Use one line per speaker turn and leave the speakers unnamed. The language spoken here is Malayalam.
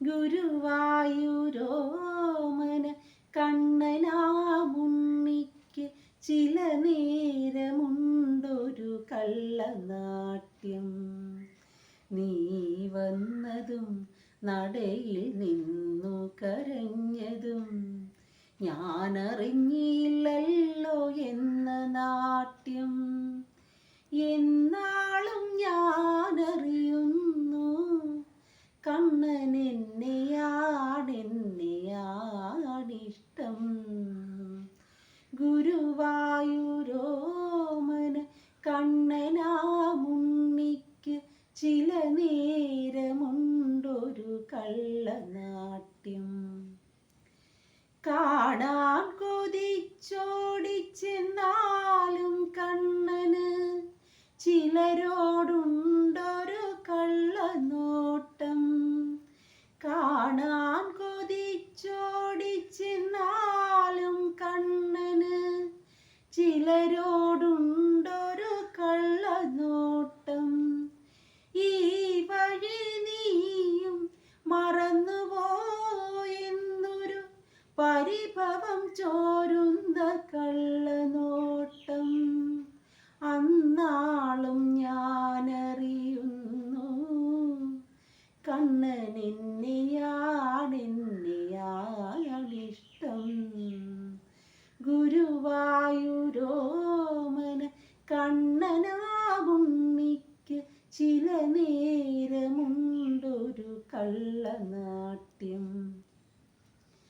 ഗുരുവായൂരോമന കണ്ണനാമുണ്ണിക്ക് ചില നേരമുണ്ടൊരു കള്ളനാട്യം. നീ വന്നതും നടയിൽ നിന്നു കരഞ്ഞതും ഞാനറിഞ്ഞില്ലല്ലോ എന്ന നാട്യം. കണ്ണൻ എന്നെയാണെന്നെയാണിഷ്ടം ഗുരുവായൂരോമന കണ്ണനാമുണ്ണിക്ക് ചില നേരമുണ്ടൊരു കള്ളനാട്യം. കാണാൻ കൊതിച്ചോടിച്ചെന്നാലും കണ്ണന് ചിലരോടുണ്ടൊരു കാണാൻ കൊതിച്ചോടിച്ചെന്നാലും കണ്ണന്. ചിലരോടുണ്ടൊരു കള്ളനോട്ടം. ഈ വഴി നീയും മറന്നുപോയെന്നൊരു പരിഭവം ചോരുന്ന കള്ളനോട്ടം. അന്നാളും ഞാനറിയുന്നു കണ്ണൻ ചില നേരമുണ്ടൊരു കള്ളനാട്യം.